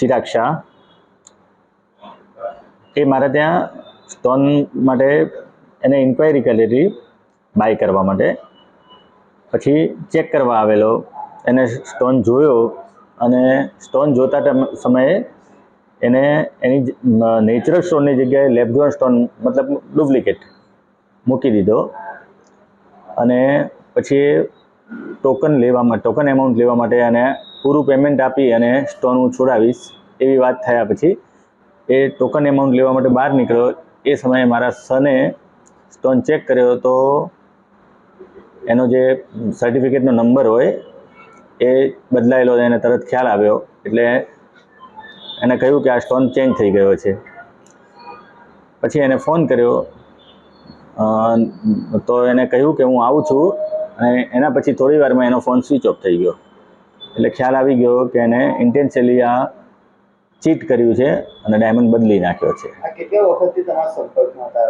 ચિરાગ એ મારે ત્યાં સ્ટોન માટે એને ઇન્ક્વાયરી કરી હતી બાય કરવા માટે. પછી ચેક કરવા આવેલો. એને સ્ટોન જોયો અને સ્ટોન જોતા સમયે એને એની નેચરલ સ્ટોનની જગ્યાએ લેબગ્રોન સ્ટોન મતલબ ડુપ્લિકેટ મૂકી દીધો. અને પછી ટોકન લેવામાં ટોકન એમાઉન્ટ લેવા માટે અને પૂરું પેમેન્ટ આપી અને સ્ટોન હું છોડાવીશ. એવી વાત થયા પછી એ ટોકન એમાઉન્ટ લેવા માટે બહાર નીકળ્યો. એ સમયે મારા સને સ્ટોન ચેક કર્યો તો એનો જે સર્ટિફિકેટનો નંબર હોય એ બદલાયેલો એને તરત ખ્યાલ આવ્યો. એટલે એને કહ્યું કે આ સ્ટોન ચેન્જ થઈ ગયો છે. પછી એને ફોન કર્યો. તો એને કહ્યું કે હું આવું છું અને એના પછી થોડી વારમાં એનો ફોન સ્વિચ ઓફ થઈ ગયો. એટલે ખ્યાલ આવી ગયો કે એને ઇન્ટેન્શિયલી આ ચીટ કર્યું છે અને ડાયમંડ બદલી નાખ્યો છે. કેટલા વખતથી તમારા સંપર્કમાં હતા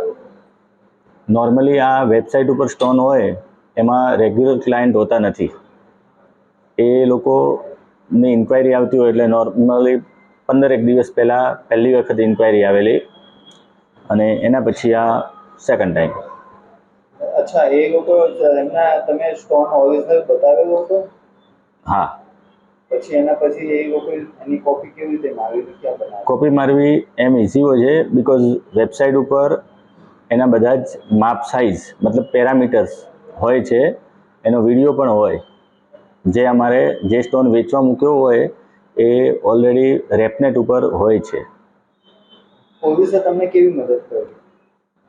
નોર્મલી આ વેબસાઇટ ઉપર સ્ટોન હોય એમાં રેગ્યુલર ક્લાયન્ટ હોતા નથી. એ લોકોની ઇન્ક્વાયરી આવતી હોય એટલે નોર્મલી પંદરેક દિવસ પહેલાં પહેલી વખત ઇન્ક્વાયરી આવેલી અને એના પછી આ સેકન્ડ ટાઈમ અચ્છા એ લોકો એમના તમે સ્ટોન ઓરિજિનલ બતાવેલો હતો? હા. પછી એના પછી એ લોકો એની કોપી કેવી રીતે મારવી ક્યાં બનાવી કોપી મારવી એમ ઇઝી હોય છે બીકોઝ વેબસાઇટ ઉપર એના બધા જ માપ સાઇઝ મતલબ પેરામીટર્સ હોય છે એનો વીડિયો પણ હોય. જે અમારે જે સ્ટોન વેચવા મૂક્યો હોય એ ઓલરેડી રેપનેટ ઉપર હોય છે. પોલીસે તમને કેવી મદદ કરી?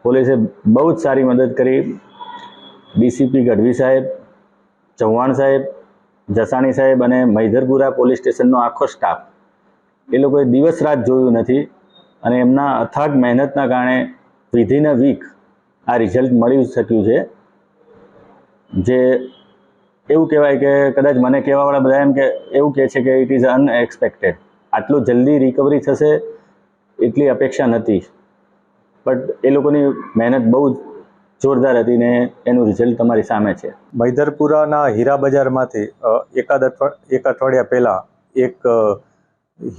પોલીસે બહુ જ સારી મદદ કરી. ડીસીપી ગઢવી સાહેબ ચૌહાણ સાહેબ જસાણી સાહેબ અને મૈધરપુરા પોલીસ સ્ટેશનનો આખો સ્ટાફ એ લોકોએ દિવસ રાત જોયું નથી અને એમના અથાગ મહેનતના કારણે વિધિન વીક આ રિઝલ્ટ મળી શક્યું છે. જે એવું કહેવાય કે કદાચ મને કહેવાવાળા બધા એમ કે, એવું કહે છે કે ઇટ ઇઝ અનએક્સપેક્ટેડ આટલું જલ્દી રિકવરી થશે એટલી અપેક્ષા નથી. બટ એ લોકોની મહેનત બહુ જ જોરદાર હતી ને એનું રિઝલ્ટ તમારી સામે છે. મૈધરપુરાના હીરા બજારમાંથી એકાદ એક અઠવાડિયા પહેલાં એક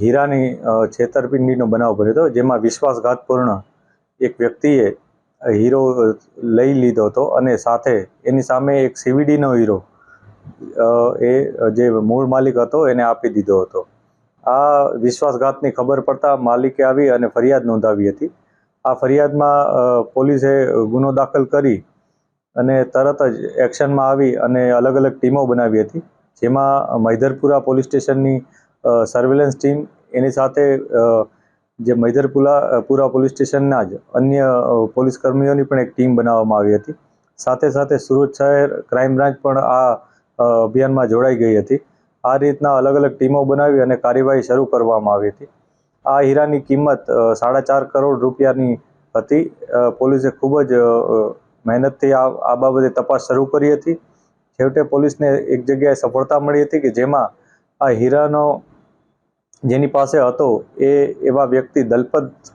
હીરાની છેતરપિંડીનો બનાવ બન્યો હતો, જેમાં વિશ્વાસઘાતપૂર્ણ એક વ્યક્તિએ હીરો લઈ લીધો હતો અને સાથે એની સામે એક સીવીડીનો હીરો એ જે મૂળ માલિક હતો એને આપી દીધો હતો. આ વિશ્વાસઘાતની ખબર પડતા માલિકે આવી અને ફરિયાદ નોંધાવી હતી. આ ફરિયાદમાં પોલીસે ગુનો દાખલ કરી અને તરત જ એક્શનમાં આવી અને અલગ અલગ ટીમો બનાવી હતી, જેમાં મૈધરપુરા પોલીસ સ્ટેશનની સર્વેલન્સ ટીમ એની સાથે જે મૈધરપુરા પુરા પોલીસ સ્ટેશનના જ અન્ય પોલીસ કર્મીઓની પણ એક ટીમ બનાવવામાં આવી હતી. સાથે સાથે સુરત શહેર ક્રાઇમ બ્રાન્ચ પણ આ અભિયાનમાં જોડાઈ ગઈ હતી. આ રીતના અલગ અલગ ટીમો બનાવી અને કાર્યવાહી શરૂ કરવામાં આવી હતી. આ હીરાની કિંમત સાડા ચાર કરોડ રૂપિયાની હતી. પોલીસે ખૂબ જ મહેનતથી આ બાબતે તપાસ શરૂ કરી હતી. છેવટે પોલીસને એક જગ્યાએ સફળતા મળી હતી કે જેમાં આ હીરાનો જેની પાસે હતો, એ એવા વ્યક્તિ દલપત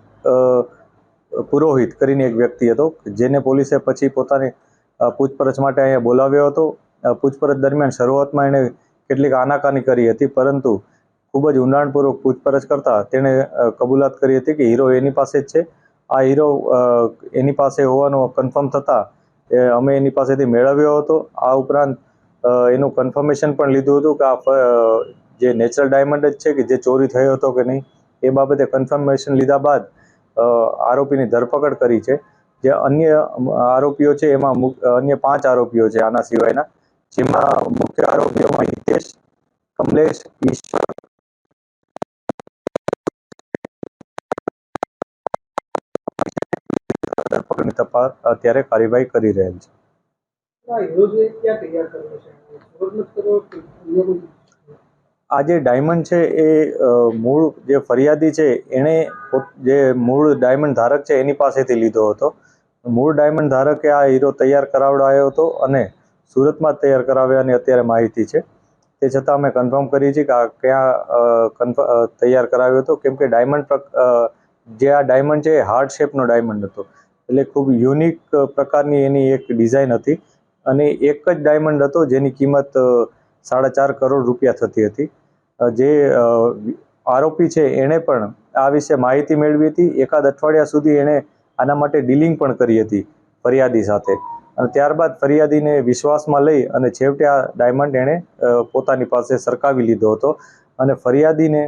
પુરોહિત કરીને એક વ્યક્તિ હતો, જેને પોલીસે પછી પોતાની પૂછપરછ માટે અહીંયા બોલાવ્યો હતો. પૂછપરછ દરમિયાન શરૂઆતમાં એણે કેટલીક આનાકાની કરી હતી, પરંતુ ખૂબ જ ઊંડાણપૂર્વક પૂછપરછ કરતા તેણે કબૂલાત કરી હતી કે હીરો એની પાસે જ છે. આ હીરો એની પાસે હોવાનું કન્ફર્મ થતાં અમે એની પાસેથી મેળવ્યો હતો. આ ઉપરાંત એનું કન્ફર્મેશન પણ લીધું હતું કે આ જે નેચરલ ડાયમંડ જ છે કે જે ચોરી થયો હતો કે નહીં, એ બાબતે કન્ફર્મેશન લીધા બાદ આરોપીની ધરપકડ કરી છે. જે અન્ય આરોપીઓ છે, એમાં અન્ય પાંચ આરોપીઓ છે આના સિવાયના, જેમાં મુખ્ય આરોપીઓમાં હિતેશ, કમલેશ, ઈશ્વર ધરપકડની તપાસ અત્યારે કાર્યવાહી કરી રહેલ છે. આ જે ડાયમંડ છે એ મૂળ જે ફરિયાદી છે એણે જે મૂળ ડાયમંડ ધારક છે એની પાસેથી લીધો હતો. મૂળ ડાયમંડ ધારકે આ હીરો તૈયાર કરાવડાયો હતો અને સુરતમાં તૈયાર કરાવ્યાની અત્યારે માહિતી છે. તે છતાં અમે કન્ફર્મ કરીએ છીએ કે આ ક્યાં કન્ફર્મ તૈયાર કરાવ્યો હતો. કેમ કે ડાયમંડ જે આ ડાયમંડ છે એ હાર્ટ શેપનો ડાયમંડ હતો. એટલે ખૂબ યુનિક પ્રકારની એની એક ડિઝાઇન હતી. અને એક જ ડાયમંડ હતો જેની કિંમત સાડા ચાર કરોડ રૂપિયા થતી હતી. જે આરોપી છે એણે પણ આ વિશે માહિતી મેળવી હતી. એકાદ અઠવાડિયા સુધી એણે આના માટે ડીલિંગ પણ કરી હતી ફરિયાદી સાથે. અને ત્યારબાદ ફરિયાદીને વિશ્વાસમાં લઈ અને છેવટે આ ડાયમંડ એણે પોતાની પાસે સરકાવી લીધો હતો. અને ફરિયાદીને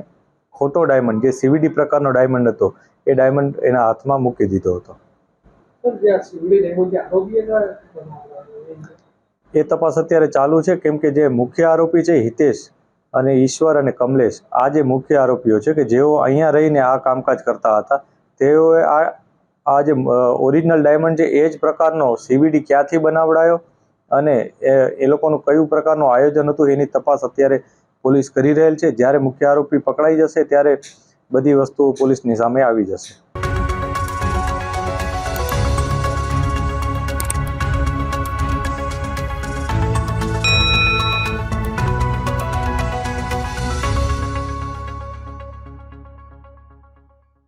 ખોટો ડાયમંડ જે સીવીડી પ્રકારનો ડાયમંડ હતો, એ ડાયમંડ એના હાથમાં મૂકી દીધો હતો. એ તપાસ અત્યારે ચાલુ છે, કેમ કે જે મુખ્ય આરોપી છે હિતેશ અને ઈશ્વર અને કમલેશ, આ જે મુખ્ય આરોપીઓ છે કે જેઓ અહીંયા રહીને આ કામકાજ કરતા હતા, તેઓએ આ જે ઓરિજિનલ ડાયમંડ છે એ જ પ્રકારનો સીવીડી ક્યાંથી બનાવડાયો અને એ એ લોકોનું કયું પ્રકારનું આયોજન હતું એની તપાસ અત્યારે પોલીસ કરી રહેલ છે. જ્યારે મુખ્ય આરોપી પકડાઈ જશે ત્યારે બધી વસ્તુઓ પોલીસની સામે આવી જશે.